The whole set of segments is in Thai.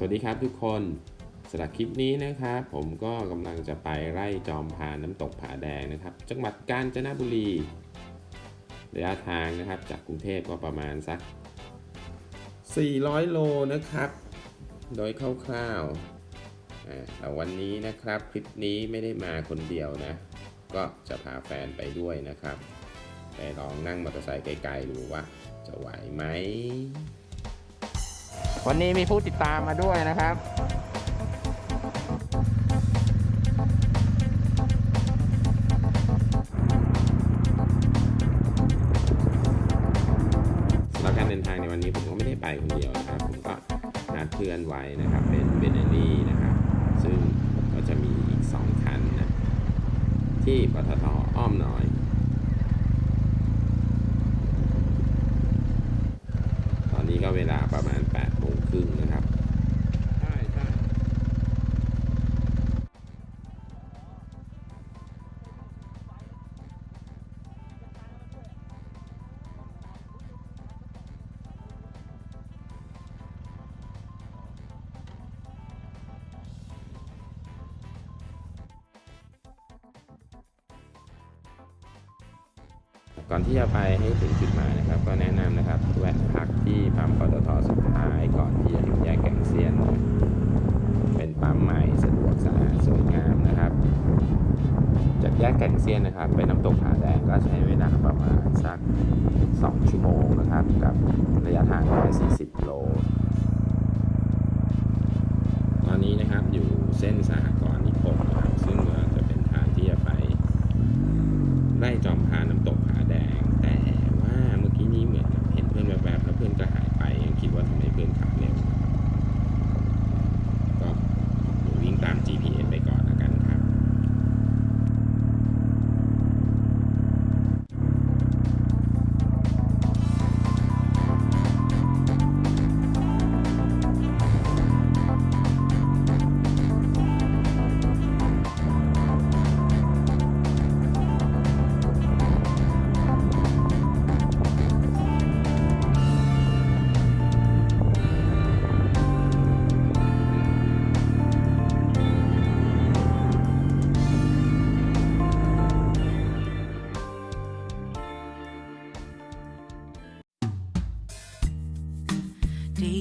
สวัสดีครับทุกคนสำหรับคลิปนี้นะครับผมก็กำลังจะไปไร่จอมพาน้ำตกผาแดงนะครับ จังหวัดกาญจนบุรีระยะทางนะครับจากกรุงเทพก็ประมาณสัก 400 โลนะครับ โดยคร่าวๆแต่วันนี้นะครับคลิปนี้ไม่ได้มาคนเดียวนะ ก็จะพาแฟนไปด้วยนะครับไปลองนั่งมอเตอร์ไซค์ไกลๆดูว่าจะไหวไหม วันนี้มีผู้ติดตามมาด้วยนะครับ สำหรับการเดินทางในวันนี้ผมก็ไม่ได้ไปคนเดียวนะครับ ผมก็นัดเพื่อนไว้นะครับ เป็นเบนเนลี่นะครับ ซึ่งก็จะมีอีก 2 คันนะ ที่ปตทอ้อมน้อย ตอนนี้ ก็เวลาประมาณ8โมงครึ่งนะครับ ก่อนที่จะไปให้ถึงจุดหมายนะครับ ก็แนะนำนะครับแวะพักที่ปั๊มปตทสุดท้ายก่อนที่จะถึงแยกแก่งเซียนนะเป็นปั๊มใหม่สะดวกสะอาดสวยงามนะครับ จากแยกแก่งเซียนนะครับ ไปน้ำตกผาแดงก็ใช้เวลาประมาณสัก 2 ชั่วโมงนะครับ กับระยะทาง140 โล ตอนนี้นะครับอยู่เส้นสห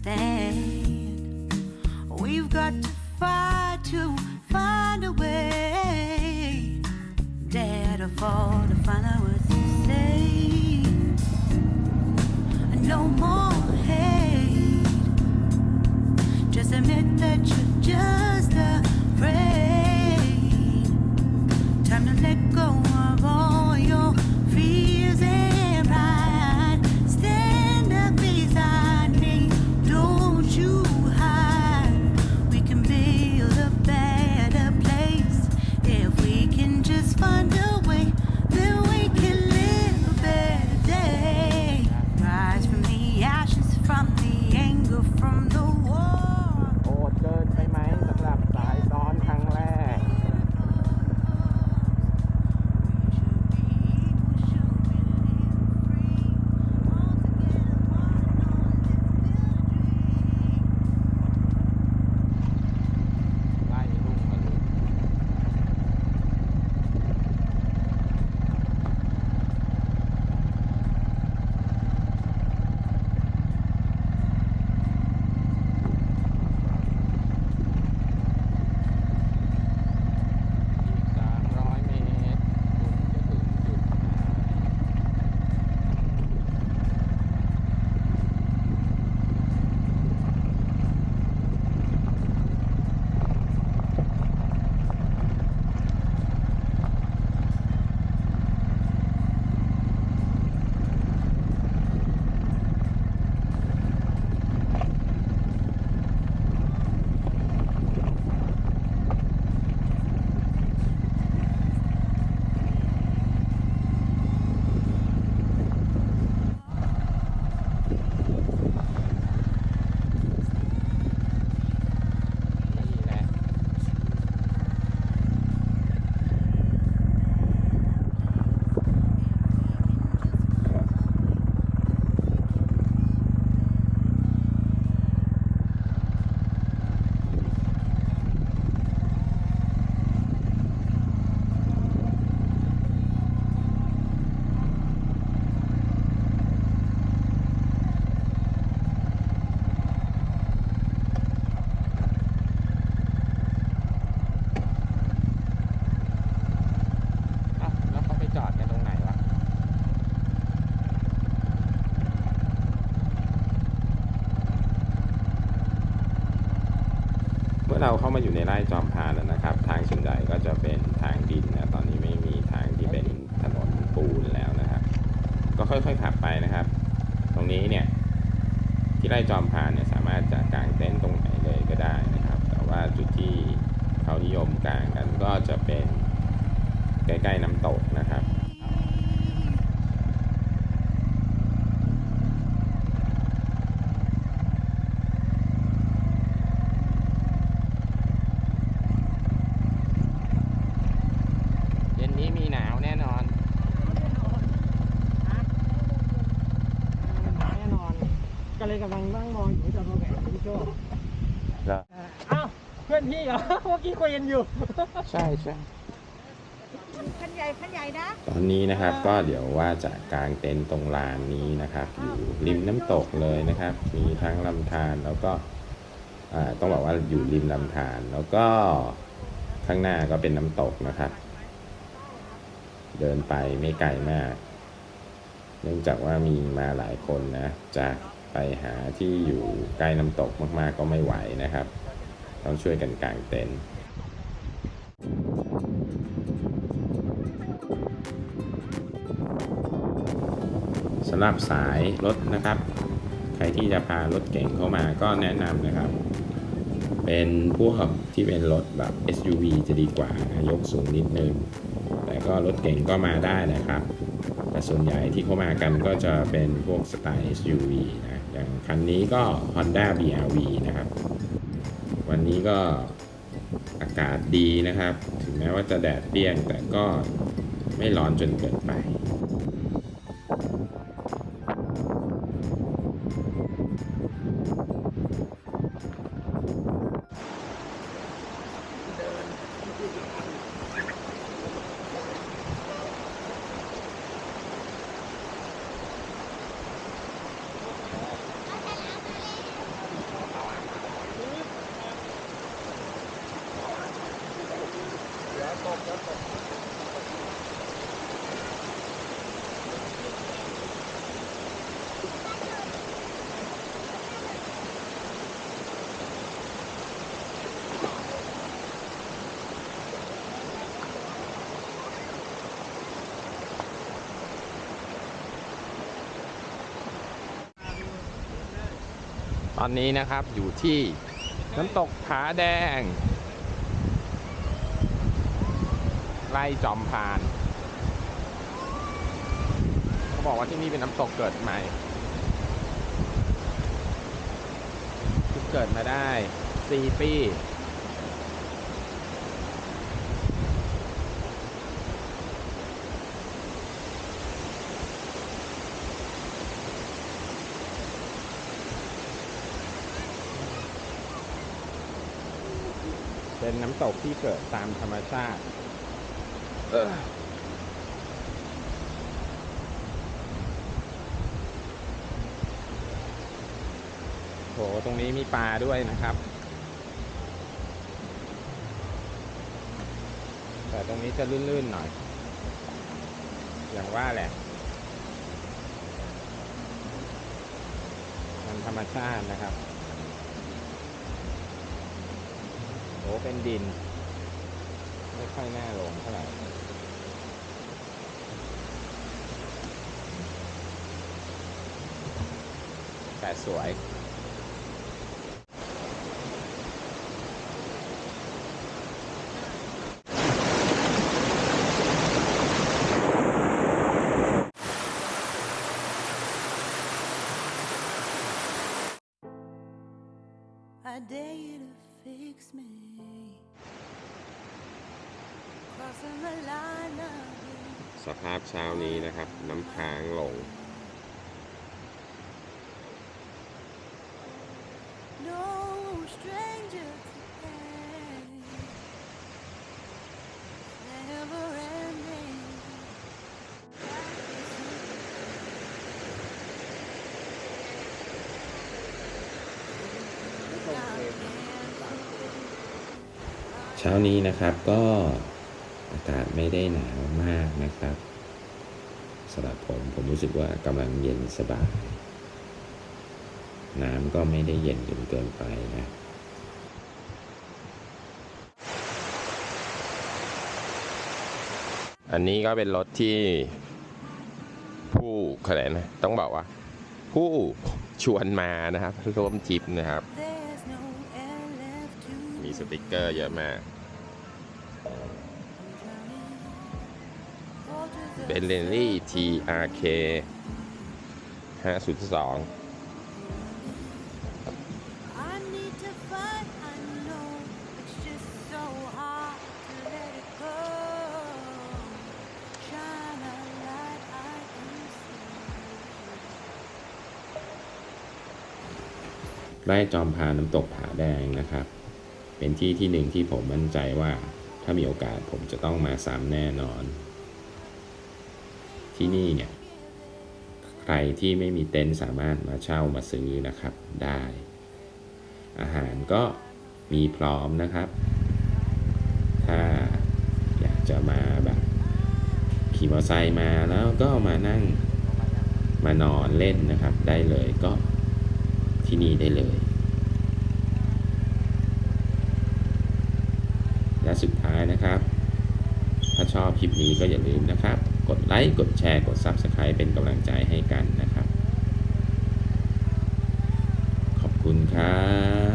stand. We've got to fight to find a way. Dare to fall to find out what to say. No more hate. Just admit that you're เราเข้ามาอยู่ในไร่จอมพานแล้วนะครับ ทางส่วนใหญ่ก็จะเป็นทางดินนะตอนนี้ไม่มีทางที่เป็นถนนปูนแล้วนะครับ ก็ค่อยๆขับไปนะครับ ตรงนี้เนี่ยที่ไร่จอมพานเนี่ยสามารถจะกางเต็นท์ตรงไหนเลยก็ได้นะครับ แต่ว่าจุดที่เขานิยมกางกันก็จะเป็นใกล้ๆน้ำตกนะครับ เย็นนี้มีหนาวแน่นอน แน่นอน ก็เลยกำลังนั่งมองอยู่จะมาแหวนพี่โชค แล้ว อ้าว เพื่ อนพี่เหรอ เมื่อกี้คุยกันอยู่ ใช่ใช่คันใหญ่คันใหญ่นะ ตอนนี้นะครับก็เดี๋ยวว่าจะกางเต็นท์ตรงลานนี้นะครับ อยู่ริมน้ำตกเลยนะครับ มีทั้งลำธารแล้วก็อ่าต้องบอกว่าอยู่ริมลำธารแล้วก็ข้างหน้าก็เป็นน้ำตกนะครับ เดินไปไม่ไกลมาก เนื่องจากว่ามีมาหลายคนนะ จะไปหาที่อยู่ใกล้น้ำตกมากๆก็ไม่ไหวนะครับ ต้องช่วยกันกางเต็นท์สำหรับสายรถนะครับ ใครที่จะพารถเก่งเข้ามาก็แนะนำนะครับ เป็นพวกที่เป็นรถแบบ SUV จะดีกว่ายกสูงนิดนึง แต่ก็รถเก่งก็มาได้นะครับ แต่ส่วนใหญ่ที่เข้ามากันก็จะเป็นพวกสไตล์ SUV นะ อย่างคันนี้ก็ Honda BRV นะครับ วันนี้ก็อากาศดีนะครับ ถึงแม้ว่าจะแดดเปรี้ยงแต่ก็ไม่ร้อนจนเกินไป ตอนนี้นะครับอยู่ที่น้ำตกผาแดงไร่จอมพานเขาบอกว่าที่นี่เป็นน้ำตกเกิดใหม่ที่เกิดมาได้ 4 ปี เป็นน้ำตกที่เกิดตามธรรมชาติเอ้อโหตรงนี้มีปลาด้วยนะครับ แต่ตรงนี้จะลื่นๆหน่อย อย่างว่าแหละ มันธรรมชาตินะครับ โอ้ เป็นดิน ไม่ค่อยน่าลงเท่าไหร่แต่สวย ภาพเช้านี้นะครับ น้ำค้างลง no stranger to pain. Never ending. Practicing. เช้านี้นะครับก็อากาศไม่ได้หนาวมากนะครับ สำหรับผมผมรู้สึกว่ากำลังเย็นสบาย น้ำก็ไม่ได้เย็นจนเกินไปนะอันนี้ก็เป็นรถที่ผู้ขนาดนะต้องบอกว่า ผู้ชวนมานะครับ ร่วมทิปนะครับ มีสติกเกอร์เยอะมาก เป็นเรนลี่ TRK 502 I need to fight, I know it's just so hard to let it go. Shine a light I can see. ไร่จอมพาน้ำตกผาแดงนะครับ เป็นที่ที่หนึ่งที่ผมมั่นใจว่าถ้ามีโอกาสผมจะต้องมาซ้ำแน่นอน ที่นี่เนี่ยใครที่ไม่มีเต็นท์สามารถมาเช่ามาซื้อนะครับได้ อาหารก็มีพร้อมนะครับ ถ้าอยากจะมาแบบขี่มอเตอร์ไซค์มาแล้วก็มานั่งมานอนเล่นนะครับ ได้เลยก็ที่นี่ได้เลย และสุดท้ายนะครับ ถ้าชอบคลิปนี้ก็อย่าลืมนะครับ กดไลค์ กดแชร์ กด Subscribe เป็นกำลังใจให้กันนะครับ ขอบคุณครับ